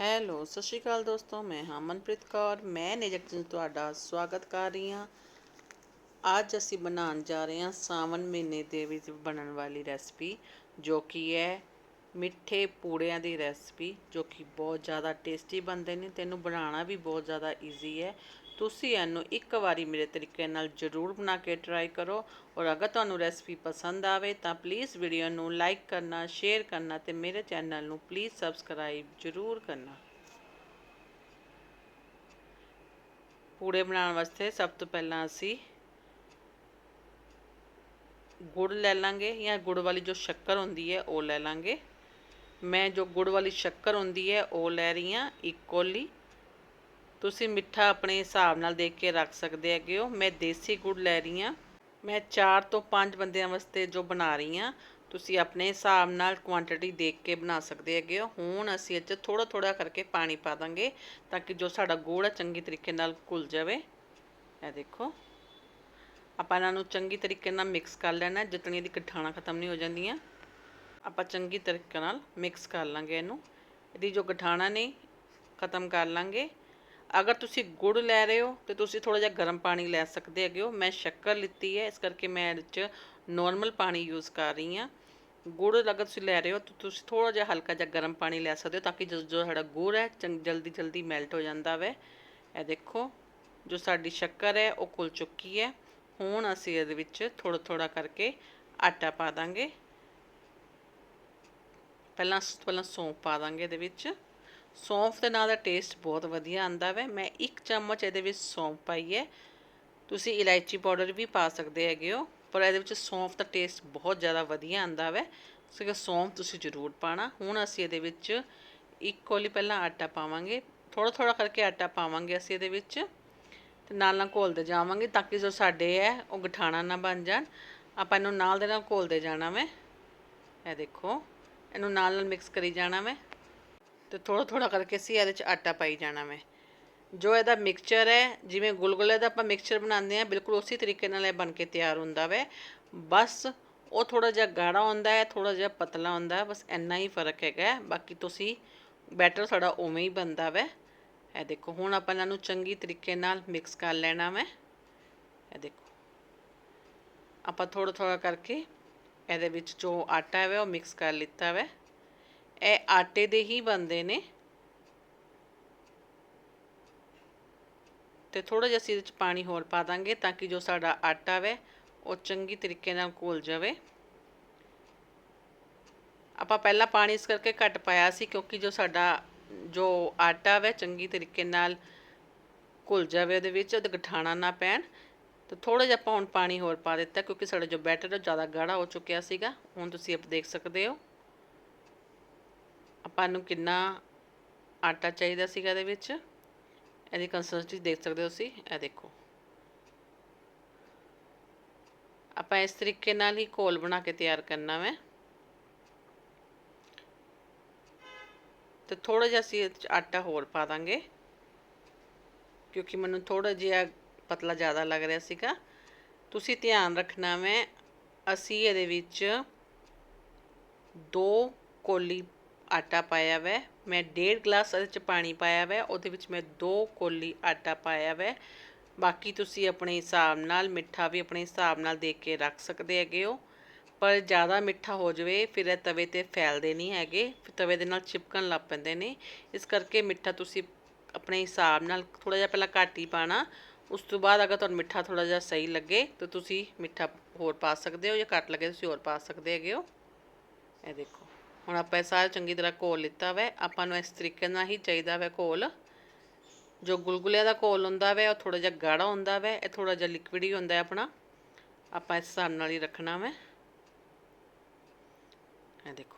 Hello, ਸਤਿ ਸ਼੍ਰੀ ਅਕਾਲ ਦੋਸਤੋ, ਮੈਂ ਹਾਂ ਮਨਪ੍ਰੀਤ ਕੌਰ। ਮੈਂ ਨਿਜਕ ਜੀ ਤੁਹਾਡਾ ਸਵਾਗਤ ਕਰ ਰਹੀ ਹਾਂ। ਅੱਜ ਅਸੀਂ ਬਣਾਉਣ ਜਾ ਰਹੇ ਹਾਂ ਸਾਵਨ ਮਹੀਨੇ ਦੇ ਵਿੱਚ ਬਣਨ ਵਾਲੀ ਰੈਸਪੀ, ਜੋ ਕਿ ਹੈ ਮਿੱਠੇ ਪੂੜਿਆਂ ਦੀ ਰੈਸਪੀ, ਜੋ ਕਿ ਬਹੁਤ ਜ਼ਿਆਦਾ ਟੇਸਟੀ ਬਣਦੇ ਨੇ। ਤੈਨੂੰ ਬਣਾਉਣਾ ਵੀ ਬਹੁਤ ਜ਼ਿਆਦਾ ਈਜ਼ੀ ਹੈ। ਤੁਸੀਂ ਇਹਨੂੰ ਇੱਕ ਵਾਰੀ ਮੇਰੇ ਤਰੀਕੇ ਨਾਲ ਜ਼ਰੂਰ ਬਣਾ ਕੇ ਟਰਾਈ ਕਰੋ ਔਰ ਅਗਰ ਤੁਹਾਨੂੰ ਰੈਸਪੀ ਪਸੰਦ ਆਵੇ ਤਾਂ ਪਲੀਜ਼ ਵੀਡੀਓ ਨੂੰ ਲਾਈਕ ਕਰਨਾ ਸ਼ੇਅਰ ਕਰਨਾ ਤੇ ਮੇਰੇ ਚੈਨਲ ਨੂੰ ਪਲੀਜ਼ ਸਬਸਕ੍ਰਾਈਬ ਜ਼ਰੂਰ ਕਰਨਾ। ਪੂੜੇ ਬਣਾਉਣ ਵਾਸਤੇ ਸਭ ਤੋਂ ਪਹਿਲਾਂ ਅਸੀਂ ਗੁੜ ਲੈ ਲਾਂਗੇ ਜਾਂ ਗੁੜ ਵਾਲੀ ਜੋ ਸ਼ੱਕਰ ਹੁੰਦੀ ਹੈ ਉਹ ਲੈ ਲਾਂਗੇ। ਮੈਂ ਜੋ ਗੁੜ ਵਾਲੀ ਸ਼ੱਕਰ ਹੁੰਦੀ ਹੈ ਉਹ ਲੈ ਰਹੀ ਹਾਂ ਇੱਕ ਕੋਲੀ। ਤੁਸੀਂ ਮਿੱਠਾ ਆਪਣੇ ਹਿਸਾਬ ਨਾਲ ਦੇਖ ਕੇ ਰੱਖ ਸਕਦੇ ਹੈਗੇ ਹੋ। ਮੈਂ ਦੇਸੀ ਗੁੜ ਲੈ ਰਹੀ ਹਾਂ। ਮੈਂ 4 ਤੋਂ 5 ਬੰਦਿਆਂ ਵਾਸਤੇ ਜੋ ਬਣਾ ਰਹੀ ਹਾਂ, ਤੁਸੀਂ ਆਪਣੇ ਹਿਸਾਬ ਨਾਲ ਕੁਆਂਟੀਟੀ ਦੇਖ ਕੇ ਬਣਾ ਸਕਦੇ ਹੈਗੇ ਹੋ। ਹੁਣ ਅਸੀਂ ਇਹ 'ਚ ਥੋੜਾ ਥੋੜਾ ਕਰਕੇ ਪਾਣੀ ਪਾ ਦਾਂਗੇ ਤਾਂ ਕਿ ਜੋ ਸਾਡਾ ਗੁੜ ਹੈ ਚੰਗੀ ਤਰੀਕੇ ਨਾਲ ਘੁਲ ਜਾਵੇ। ਇਹ ਦੇਖੋ। ਆਪਾਂ ਇਹਨਾਂ ਨੂੰ ਚੰਗੀ ਤਰੀਕੇ ਨਾਲ ਮਿਕਸ ਕਰ ਲੈਣਾ, ਜਿਤਨੀ ਇਹਦੀ ਗਠਾਣਾ ਖਤਮ ਨਹੀਂ ਹੋ ਜਾਂਦੀਆਂ। ਆਪਾਂ ਚੰਗੀ ਤਰੀਕੇ ਨਾਲ ਮਿਕਸ ਕਰ ਲਾਂਗੇ ਇਹਨੂੰ। ਇਹਦੀ ਜੋ ਗਠਾਣਾ ਨੇ, ਖਤਮ ਕਰ ਲਾਂਗੇ। ਅਗਰ ਤੁਸੀਂ ਗੁੜ ਲੈ ਰਹੇ ਹੋ ਤੇ ਤੁਸੀਂ ਥੋੜਾ ਜਿਹਾ ਗਰਮ ਪਾਣੀ ਲੈ ਸਕਦੇ ਹੈਗੇ ਹੋ। ਮੈਂ ਸ਼ੱਕਰ ਲਿੱਤੀ ਹੈ, ਇਸ ਕਰਕੇ ਮੈਂ ਇਹਦੇ 'ਚ ਨਾਰਮਲ ਪਾਣੀ ਯੂਜ਼ ਕਰ ਰਹੀ ਹਾਂ। ਗੁੜ ਅਗਰ ਤੁਸੀਂ ਲੈ ਰਹੇ ਹੋ ਤਾਂ ਤੁਸੀਂ ਥੋੜਾ ਜਿਹਾ ਹਲਕਾ ਜਿਹਾ ਗਰਮ ਪਾਣੀ ਲੈ ਸਕਦੇ ਹੋ ਤਾਂ ਕਿ ਜੋ ਜੋ ਸਾਡਾ ਗੁੜ ਹੈ ਚੰਗ ਜਲਦੀ ਜਲਦੀ ਮੈਲਟ ਹੋ ਜਾਂਦਾ ਵੇ। ਇਹ ਦੇਖੋ, ਜੋ ਸਾਡੀ ਸ਼ੱਕਰ ਹੈ, ਉਹ ਘੁਲ ਚੁੱਕੀ ਹੈ। ਹੁਣ ਅਸੀਂ ਇਹਦੇ ਵਿੱਚ ਥੋੜਾ ਥੋੜਾ ਕਰਕੇ ਆਟਾ ਪਾ ਦਾਂਗੇ। ਪਹਿਲਾਂ ਪਹਿਲਾਂ ਸੌਂਫ ਪਾ ਦਾਂਗੇ ਇਹਦੇ ਵਿੱਚ। ਸੌਂਫ ਦੇ ਨਾਲ ਦਾ ਟੇਸਟ ਬਹੁਤ ਵਧੀਆ ਆਂਦਾ ਵੈ। ਮੈਂ ਇੱਕ ਚਮਚ ਇਹਦੇ ਵਿੱਚ ਸੌਂਫ ਪਾਈ ਹੈ। ਤੁਸੀਂ ਇਲਾਇਚੀ ਪਾਊਡਰ ਵੀ ਪਾ ਸਕਦੇ ਹੈਗੇ ਹੋ, ਪਰ ਇਹਦੇ ਵਿੱਚ ਸੌਂਫ ਦਾ ਟੇਸਟ ਬਹੁਤ ਜ਼ਿਆਦਾ ਵਧੀਆ ਆਂਦਾ ਵੈ। ਸੋ ਸੌਂਫ ਤੁਸੀਂ ਜ਼ਰੂਰ ਪਾਣਾ ਹੁਣ ਅਸੀਂ ਇਹਦੇ ਵਿੱਚ ਇੱਕ ਕੋਲੀ ਪਹਿਲਾਂ ਆਟਾ ਪਾਵਾਂਗੇ। ਥੋੜਾ ਥੋੜਾ ਕਰਕੇ ਆਟਾ ਪਾਵਾਂਗੇ ਅਸੀਂ ਇਹਦੇ ਵਿੱਚ ਤੇ ਨਾਲ ਨਾਲ ਘੋਲਦੇ ਜਾਵਾਂਗੇ ਤਾਂ ਕਿ ਜੋ ਸਾਡੇ ਹੈ ਉਹ ਗਠਾਣਾ ਨਾ ਬਣ ਜਾਣ। ਆਪਾਂ ਇਹਨੂੰ ਨਾਲ ਦੇ ਨਾਲ ਘੋਲਦੇ ਜਾਣਾ ਮੈਂ ਇਹ ਦੇਖੋ, ਇਹਨੂੰ ਨਾਲ ਨਾਲ ਮਿਕਸ ਕਰੀ ਜਾਣਾ ਮੈਂ ਤੇ ਥੋੜਾ ਥੋੜਾ ਕਰਕੇ ਅਸੀਂ ਇਹਦੇ ਚ ਆਟਾ ਪਾਈ ਜਾਣਾ ਮੈਂ ਜੋ ਇਹਦਾ ਮਿਕਸਚਰ ਹੈ, ਜਿਵੇਂ ਗੁਲਗੁਲੇ ਦਾ ਆਪਾਂ ਮਿਕਸਚਰ ਬਣਾਉਂਦੇ ਆ ਬਿਲਕੁਲ ਉਸੇ ਤਰੀਕੇ ਨਾਲ ਇਹ ਬਣ ਕੇ ਤਿਆਰ ਹੁੰਦਾ ਵੈ। ਬਸ ਉਹ ਥੋੜਾ ਜਿਹਾ ਗਾੜਾ ਹੁੰਦਾ ਹੈ ਥੋੜਾ ਜਿਹਾ ਪਤਲਾ ਹੁੰਦਾ ਹੈ, ਬਸ ਇੰਨਾ ਹੀ ਫ਼ਰਕ ਹੈਗਾ ਬਾਕੀ ਤੁਸੀਂ ਬੈਟਰ ਸਾਡਾ ਉਵੇਂ ਹੀ ਬਣਦਾ ਵੈ। ਇਹ ਦੇਖੋ, ਹੁਣ ਆਪਾਂ ਇਹਨਾਂ ਨੂੰ ਚੰਗੀ ਤਰੀਕੇ ਨਾਲ ਮਿਕਸ ਕਰ ਲੈਣਾ ਵੈ। ਇਹ ਦੇਖੋ। ਆਪਾਂ ਥੋੜਾ ਥੋੜਾ ਕਰਕੇ ਇਹਦੇ ਵਿੱਚ ਜੋ ਆਟਾ ਹੈ ਉਹ ਮਿਕਸ ਕਰ ਲਿੱਤਾ ਵੈ। ਇਹ ਆਟੇ ਦੇ ਹੀ ਬਣਦੇ ਨੇ। ਤੇ ਥੋੜਾ ਜਿਹਾ ਅਸੀਂ ਇਹਦੇ ਵਿੱਚ ਪਾਣੀ ਹੋਰ ਪਾ ਦਾਂਗੇ ਤਾਂ ਕਿ ਜੋ ਸਾਡਾ ਆਟਾ ਵੈ, ਉਹ ਚੰਗੀ ਤਰੀਕੇ ਨਾਲ ਘੁਲ ਜਾਵੇ। ਆਪਾਂ ਪਹਿਲਾਂ ਪਾਣੀ ਇਸ ਕਰਕੇ ਘੱਟ ਪਾਇਆ ਸੀ ਕਿਉਂਕਿ ਜੋ ਸਾਡਾ, ਜੋ ਆਟਾ ਵੈ, ਚੰਗੀ ਤਰੀਕੇ ਨਾਲ ਘੁਲ ਜਾਵੇ ਉਹਦੇ ਵਿੱਚ, ਉਹਦੇ ਗਠਾਣਾ ਨਾ ਪੈਣ। ਤੇ ਥੋੜਾ ਜਿਹਾ ਆਪਾਂ ਹੁਣ ਪਾਣੀ ਹੋਰ ਪਾ ਦਿੱਤਾ ਕਿਉਂਕਿ ਸਾਡਾ ਜੋ ਬੈਟਰ ਹੈ ਜ਼ਿਆਦਾ ਗਾੜਾ ਹੋ ਚੁੱਕਿਆ ਸੀਗਾ। ਹੁਣ ਤੁਸੀਂ ਆਪ ਦੇਖ ਸਕਦੇ ਹੋ। ਆਪਾਂ ਨੂੰ ਕਿੰਨਾ ਆਟਾ ਚਾਹੀਦਾ ਸੀਗਾ ਇਹਦੇ ਵਿੱਚ? ਇਹਦੀ ਕੰਸਿਸਟੈਂਸੀ ਦੇਖ ਸਕਦੇ ਹੋ ਤੁਸੀਂ। ਇਹ ਦੇਖੋ। ਆਪਾਂ ਇਸ ਤਰੀਕੇ ਨਾਲ ਹੀ ਘੋਲ ਬਣਾ ਕੇ ਤਿਆਰ ਕਰਨਾ ਹੈ ਤੇ ਥੋੜਾ ਜਿਹਾ ਅਸੀਂ ਇਹ ਆਟਾ ਹੋਰ ਪਾ ਦਾਂਗੇ। ਕਿਉਂਕਿ ਮੈਨੂੰ ਥੋੜਾ ਜਿਹਾ ਪਤਲਾ ਜ਼ਿਆਦਾ ਲੱਗ ਰਿਹਾ ਸੀਗਾ। ਤੁਸੀਂ ਧਿਆਨ ਰੱਖਣਾ ਮੈਂ ਅਸੀਂ ਇਹਦੇ ਵਿੱਚ ਦੋ ਕੋਲੀ ਆਟਾ ਪਾਇਆ ਵੈ। ਮੈਂ ਡੇਢ ਗਲਾਸ ਇਹਦੇ ਚ ਪਾਣੀ ਪਾਇਆ ਵੈ। ਉਹਦੇ ਵਿੱਚ ਮੈਂ ਦੋ ਕੋਲੀ ਆਟਾ ਪਾਇਆ ਵੈ। ਬਾਕੀ ਤੁਸੀਂ ਆਪਣੇ ਹਿਸਾਬ ਨਾਲ, ਮਿੱਠਾ ਵੀ ਆਪਣੇ ਹਿਸਾਬ ਨਾਲ ਦੇਖ ਕੇ ਰੱਖ ਸਕਦੇ ਹੈਗੇ ਹੋ। ਪਰ ਜ਼ਿਆਦਾ ਮਿੱਠਾ ਹੋ ਜਾਵੇ, ਫਿਰ ਇਹ ਤਵੇ ਤੇ ਫੈਲਦੇ ਨਹੀਂ ਹੈਗੇ। ਫਿਰ ਤਵੇ ਦੇ ਨਾਲ ਚਿਪਕਣ ਲੱਗ ਪੈਂਦੇ ਨੇ। ਇਸ ਕਰਕੇ ਮਿੱਠਾ ਤੁਸੀਂ ਆਪਣੇ ਹਿਸਾਬ ਨਾਲ ਥੋੜਾ ਜਿਹਾ ਪਹਿਲਾਂ ਘੱਟ ਹੀ ਪਾਣਾ। ਉਸ ਤੋਂ ਬਾਅਦ ਅਗਰ ਤੁਹਾਨੂੰ ਮਿੱਠਾ ਥੋੜਾ ਜਿਹਾ ਸਹੀ ਲੱਗੇ, ਤਾਂ ਤੁਸੀਂ ਮਿੱਠਾ ਹੋਰ ਪਾ ਸਕਦੇ ਹੋ ਜਾਂ ਘੱਟ ਲੱਗੇ, ਤੁਸੀਂ ਹੋਰ ਪਾ ਸਕਦੇ ਹੈਗੇ ਹੋ। ਇਹ ਦੇਖੋ। ਹੁਣ ਆਪਾਂ ਇਹ ਸਾਰਾ ਚੰਗੀ ਤਰ੍ਹਾਂ ਘੋਲ ਲਿੱਤਾ ਵੈ, ਆਪਾਂ ਨੂੰ ਇਸ ਤਰੀਕੇ ਨਾਲ ਹੀ ਚਾਹੀਦਾ ਵੈ ਘੋਲ। ਜੋ ਗੁਲਗੁਲਿਆਂ ਦਾ ਘੋਲ ਹੁੰਦਾ ਵੈ, ਉਹ ਥੋੜਾ ਜਿਹਾ ਗਾੜਾ ਹੁੰਦਾ ਵੈ, ਇਹ ਥੋੜਾ ਜਿਹਾ ਲਿਕਵਿਡ ਹੀ ਹੁੰਦਾ ਆਪਣਾ। ਆਪਾਂ ਇਸ ਹਿਸਾਬ ਨਾਲ ਹੀ ਰੱਖਣਾ ਵੈ। ਇਹ ਦੇਖੋ।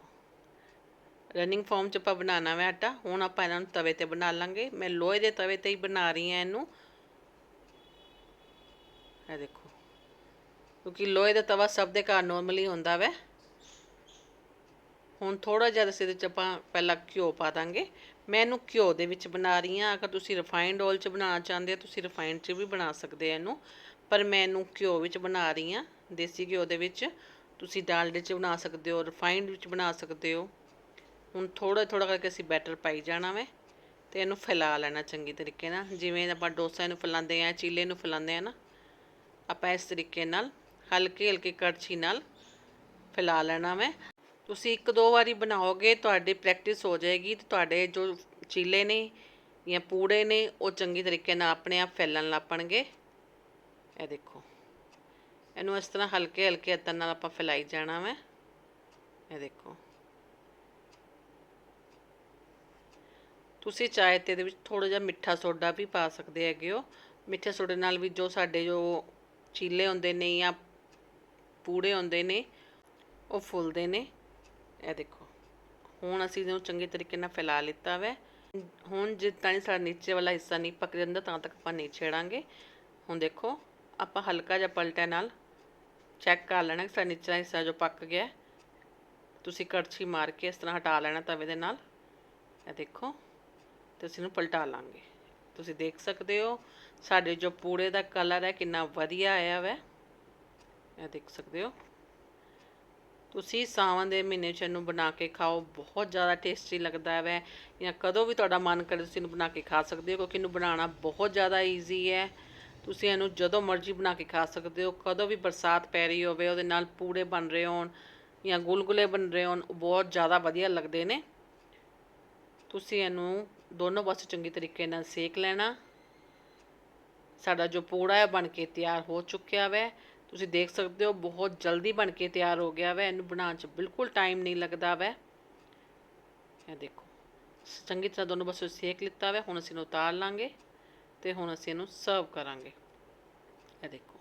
ਰਨਿੰਗ ਫਾਰਮ ਚ ਆਪਾਂ ਬਣਾਉਣਾ ਵੈ ਆਟਾ। ਹੁਣ ਆਪਾਂ ਇਹਨਾਂ ਨੂੰ ਤਵੇ ਤੇ ਬਣਾ ਲਾਂਗੇ। ਮੈਂ ਲੋਹੇ ਦੇ ਤਵੇ ਤੇ ਹੀ ਬਣਾ ਰਹੀ ਹਾਂ ਇਹਨੂੰ। ਇਹ ਦੇਖੋ। ਕਿਉਂਕਿ ਲੋਹੇ ਦਾ ਤਵਾ ਸਭ ਦੇ ਘਰ ਨਾਰਮਲੀ ਹੁੰਦਾ ਵੈ। ਹੁਣ ਥੋੜਾ ਜਿਹਾ ਅਸੀਂ ਇਹਦੇ ਚ ਆਪਾਂ ਪਹਿਲਾਂ ਘਿਓ ਪਾ ਦਾਂਗੇ। ਮੈਂ ਇਹਨੂੰ ਘਿਓ ਦੇ ਵਿੱਚ ਬਣਾ ਰਹੀ ਹਾਂ। ਅਗਰ ਤੁਸੀਂ ਰਿਫਾਈਨਡ ਆਇਲ ਚ ਬਣਾਉਣਾ ਚਾਹੁੰਦੇ ਹੋ, ਤੁਸੀਂ ਰਿਫਾਈਨਡ ਚ ਵੀ ਬਣਾ ਸਕਦੇ ਆ ਇਹਨੂੰ। ਪਰ ਮੈਂ ਇਹਨੂੰ ਘਿਓ ਵਿੱਚ ਬਣਾ ਰਹੀ ਹਾਂ, ਦੇਸੀ ਘਿਓ ਦੇ ਵਿੱਚ। ਤੁਸੀਂ ਡਾਲਡੇ ਚ ਬਣਾ ਸਕਦੇ ਹੋ ਰਿਫਾਈਨਡ ਵਿੱਚ ਬਣਾ ਸਕਦੇ ਹੋ। ਹੁਣ ਥੋੜਾ ਥੋੜਾ ਕਰਕੇ ਅਸੀਂ ਬੈਟਰ ਪਾਈ ਜਾਣਾ ਵੇ ਤੇ ਇਹਨੂੰ ਫੈਲਾ ਲੈਣਾ ਚੰਗੀ ਤਰੀਕੇ ਨਾਲ। ਜਿਵੇਂ ਆਪਾਂ ਡੋਸਾ ਨੂੰ ਫੈਲਾਉਂਦੇ ਆ ਚੀਲੇ ਨੂੰ ਫੈਲਾਉਂਦੇ ਆ ਨਾ, ਆਪਾਂ ਇਸ ਤਰੀਕੇ ਨਾਲ ਹਲਕੀ ਹਲਕੀ ਕੜਛੀ ਨਾਲ ਫੈਲਾ ਲੈਣਾ ਮੈਂ ਤੁਸੀਂ ਇੱਕ ਦੋ ਵਾਰੀ ਬਣਾਓਗੇ, ਤੁਹਾਡੀ ਪ੍ਰੈਕਟਿਸ ਹੋ ਜਾਏਗੀ ਤੇ ਤੁਹਾਡੇ ਜੋ ਚੀਲੇ ਨੇ ਜਾਂ ਪੂੜੇ ਨੇ, ਉਹ ਚੰਗੀ ਤਰੀਕੇ ਨਾਲ ਆਪਣੇ ਆਪ ਫੈਲਣ ਲੱਪਣਗੇ ਇਹ ਦੇਖੋ। ਇਹਨੂੰ ਇਸ ਤਰ੍ਹਾਂ ਹਲਕੇ ਹਲਕੇ ਹੱਥਾਂ ਨਾਲ ਆਪਾਂ ਫੈਲਾਈ ਜਾਣਾ ਵਾ। ਇਹ ਦੇਖੋ। ਤੁਸੀਂ ਚਾਹੇ ਤੇ ਇਹਦੇ ਵਿੱਚ ਥੋੜਾ ਜਿਹਾ ਮਿੱਠਾ ਸੋਡਾ ਵੀ ਪਾ ਸਕਦੇ ਹੈਗੇ ਹੋ। ਮਿੱਠੇ ਸੋਡੇ ਨਾਲ ਵੀ ਜੋ ਸਾਡੇ ਜੋ ਚੀਲੇ ਹੁੰਦੇ ਨੇ ਜਾਂ ਪੂੜੇ ਹੁੰਦੇ ਨੇ, ਉਹ ਫੁੱਲਦੇ ਨੇ। ਇਹ ਦੇਖੋ। ਹੁਣ ਅਸੀਂ ਇਹਨੂੰ ਚੰਗੇ ਤਰੀਕੇ ਨਾਲ ਫੈਲਾ ਲਿੱਤਾ ਵੈ। ਹੁਣ ਜਿੱਦਾਂ ਤਾਈਂ ਸਾਡਾ ਨੀਚੇ ਵਾਲਾ ਹਿੱਸਾ ਨਹੀਂ ਪੱਕ ਜਾਂਦਾ, ਤਾਂ ਤੱਕ ਆਪਾਂ ਨਹੀਂ ਛੇੜਾਂਗੇ। ਹੁਣ ਦੇਖੋ, ਆਪਾਂ ਹਲਕਾ ਜਿਹਾ ਪਲਟੇ ਨਾਲ ਚੈੱਕ ਕਰ ਲੈਣਾ ਕਿ ਸਾਡਾ ਨੀਚਲਾ ਹਿੱਸਾ ਜੋ ਪੱਕ ਗਿਆ, ਤੁਸੀਂ ਕੜਛੀ ਮਾਰ ਕੇ ਇਸ ਤਰ੍ਹਾਂ ਹਟਾ ਲੈਣਾ ਤਵੇ ਦੇ ਨਾਲ। ਇਹ ਦੇਖੋ, ਤੇ ਅਸੀਂ ਇਹਨੂੰ ਪਲਟਾ ਲਾਂਗੇ। ਤੁਸੀਂ ਦੇਖ ਸਕਦੇ ਹੋ, ਸਾਡੇ ਜੋ ਪੂੜੇ ਦਾ ਕਲਰ ਹੈ ਕਿੰਨਾ ਵਧੀਆ ਆਇਆ ਵੈ। ਇਹ ਦੇਖ ਸਕਦੇ ਹੋ। ਤੁਸੀਂ ਸਾਵਣ ਦੇ ਮਹੀਨੇ 'ਚ ਇਹਨੂੰ ਬਣਾ ਕੇ ਖਾਓ, ਬਹੁਤ ਜ਼ਿਆਦਾ ਟੇਸਟੀ ਲੱਗਦਾ ਹੈ ਜਾਂ ਕਦੋਂ ਵੀ ਤੁਹਾਡਾ ਮਨ ਕਰੇ ਤੁਸੀਂ ਇਹਨੂੰ ਬਣਾ ਕੇ ਖਾ ਸਕਦੇ ਹੋ, ਕਿਉਂਕਿ ਇਹਨੂੰ ਬਣਾਉਣਾ ਬਹੁਤ ਜ਼ਿਆਦਾ ਈਜ਼ੀ ਹੈ। ਤੁਸੀਂ ਇਹਨੂੰ ਜਦੋਂ ਮਰਜ਼ੀ ਬਣਾ ਕੇ ਖਾ ਸਕਦੇ ਹੋ, ਕਦੋਂ ਵੀ ਬਰਸਾਤ ਪੈ ਰਹੀ ਹੋਵੇ, ਉਹਦੇ ਨਾਲ ਪੂੜੇ ਬਣ ਰਹੇ ਹੋਣ ਜਾਂ ਗੁਲਗੁਲੇ ਬਣ ਰਹੇ ਹੋਣ, ਉਹ ਬਹੁਤ ਜ਼ਿਆਦਾ ਵਧੀਆ ਲੱਗਦੇ ਨੇ। ਤੁਸੀਂ ਇਹਨੂੰ ਦੋਨੋਂ ਪਾਸੇ ਚੰਗੀ ਤਰੀਕੇ ਨਾਲ ਸੇਕ ਲੈਣਾ। ਸਾਡਾ ਜੋ ਪੂੜਾ ਹੈ ਬਣ ਕੇ ਤਿਆਰ ਹੋ ਚੁੱਕਿਆ ਵੈ। ਤੁਸੀਂ ਦੇਖ ਸਕਦੇ ਹੋ, ਬਹੁਤ ਜਲਦੀ ਬਣ ਕੇ ਤਿਆਰ ਹੋ ਗਿਆ ਵੈ। ਇਹਨੂੰ ਬਣਾਉਣ 'ਚ ਬਿਲਕੁਲ ਟਾਈਮ ਨਹੀਂ ਲੱਗਦਾ ਵੈ। ਇਹ ਦੇਖੋ, ਚੰਗੀ ਤਰ੍ਹਾਂ ਦੋਨੋਂ ਪਾਸੇ ਸੇਕ ਲਿੱਤਾ ਵੈ। ਹੁਣ ਅਸੀਂ ਇਹਨੂੰ ਉਤਾਰ ਲਾਂਗੇ ਤੇ ਹੁਣ ਅਸੀਂ ਇਹਨੂੰ ਸਰਵ ਕਰਾਂਗੇ। ਇਹ ਦੇਖੋ,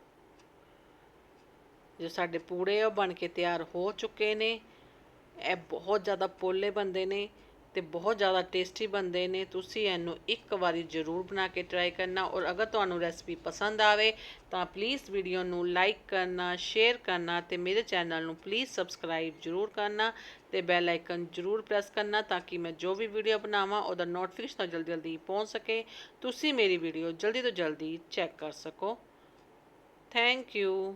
ਜੋ ਸਾਡੇ ਪੂੜੇ ਉਹ ਬਣ ਕੇ ਤਿਆਰ ਹੋ ਚੁੱਕੇ ਨੇ। ਇਹ ਬਹੁਤ ਜ਼ਿਆਦਾ ਪੋਲੇ ਬੰਦੇ ਨੇ। ਤੇ ਬਹੁਤ ਜ਼ਿਆਦਾ ਟੇਸਟੀ ਬਣਦੇ ਨੇ। ਤੁਸੀਂ ਇਹਨੂੰ ਇੱਕ ਵਾਰੀ ਜ਼ਰੂਰ ਬਣਾ ਕੇ ਟਰਾਈ ਕਰਨਾ ਔਰ ਅਗਰ ਤੁਹਾਨੂੰ ਰੈਸਪੀ ਪਸੰਦ ਆਵੇ ਤਾਂ ਪਲੀਜ਼ ਵੀਡੀਓ ਨੂੰ ਲਾਈਕ ਕਰਨਾ ਸ਼ੇਅਰ ਕਰਨਾ ਤੇ ਮੇਰੇ ਚੈਨਲ ਨੂੰ ਪਲੀਜ਼ ਸਬਸਕ੍ਰਾਈਬ ਜ਼ਰੂਰ ਕਰਨਾ ਤੇ ਬੈਲ ਆਈਕਨ ਜ਼ਰੂਰ ਪ੍ਰੈਸ ਕਰਨਾ ਤਾਂ ਕਿ ਮੈਂ ਜੋ ਵੀ ਵੀਡੀਓ ਬਣਾਵਾਂ ਉਹਦਾ ਨੋਟੀਫਿਕੇਸ਼ਨ ਜਲਦੀ ਜਲਦੀ ਪਹੁੰਚ ਸਕੇ। ਤੁਸੀਂ ਮੇਰੀ ਵੀਡੀਓ ਜਲਦੀ ਤੋਂ ਜਲਦੀ ਚੈੱਕ ਕਰ ਸਕੋ। Thank you